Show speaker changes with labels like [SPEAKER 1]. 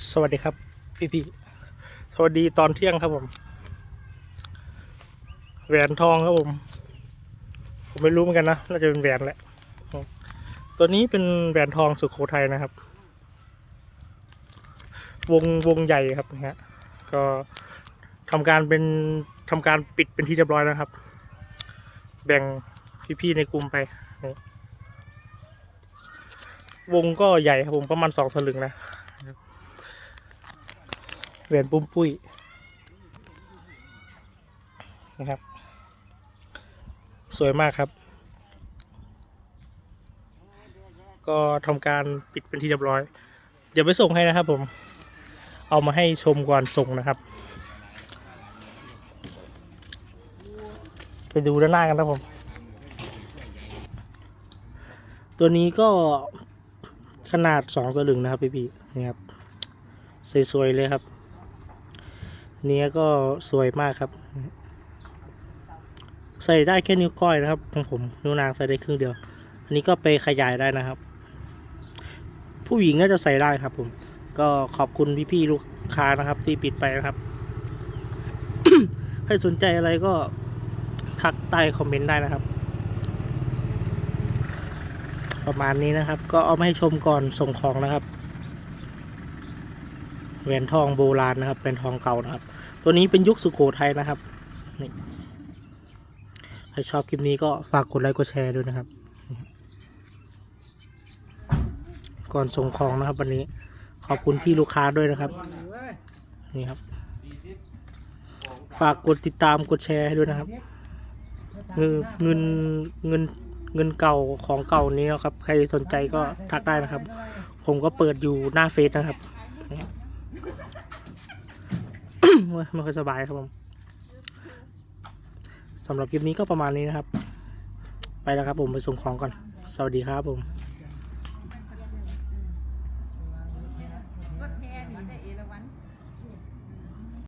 [SPEAKER 1] สวัสดีครับ พี่พี่สวัสดีตอนเที่ยงครับผมแหวนทองครับผม ผมไม่รู้เหมือนกันนะน่าจะเป็นแหวนแหละตัวนี้เป็นแหวนทองสุโขทัยนะครับ วงวงใหญ่ครับนะฮะก็ทำการเป็นทำการปิดเป็นที่เรียบร้อยแล้วครับ แบ่งพี่ๆในกลุ่มไปวงก็ใหญ่ครับผมประมาณสองสลึงนะ แหวนปุ้มปุ้ยนะครับ สวยมากครับ ก็ทำการปิดเป็นที่เรียบร้อย เดี๋ยวไปส่งให้นะครับผม เอามาให้ชมก่อนส่งนะครับ ไปดูด้านหน้ากันนะครับผม ตัวนี้ก็ขนาดสองสลึงนะครับพี่พี่ๆนี่ครับ สวยๆเลยครับ เนี้ยก็สวยมากครับ ใส่ได้แค่นิ้วก้อยนะครับของผมนิ้วนางใส่ได้ครึ่งเดียว อันนี้ก็ไปขยายได้นะครับ ผู้หญิงน่าจะใส่ได้ครับ ผม ก็ขอบคุณพี่ๆลูกค้านะครับ ที่ปิดไปนะครับ ใครสนใจอะไรก็ทักใต้คอมเมนต์ได้นะครับ ประมาณนี้นะครับ ก็เอามาให้ชมก่อนส่งของนะครับ แหวนทองโบราณนะครับเป็นทองเก่านะครับ ตัวนี้เป็นยุคสุโขทัยนะครับนี่ใครชอบคลิปนี้ก็ฝากกดไลค์กดแชร์ด้วยนะครับ ก่อนส่งของนะครับวันนี้ขอบคุณพี่ลูกค้าด้วยนะครับ นี่ครับ ฝากกดติดตามกดแชร์ให้ด้วยนะครับ เงินเงินเงินเงินเก่าของเก่านี้นะครับ ใครสนใจก็ทักได้นะครับ ผมก็เปิดอยู่หน้าเฟซนะครับ ไม่ค่อยสบายครับผมสำหรับคลิปนี้ก็ประมาณนี้นะครับ ไปแล้วครับผมไปส่งของก่อน สวัสดีครับผม
[SPEAKER 2] ก็แทนได้เอราวัน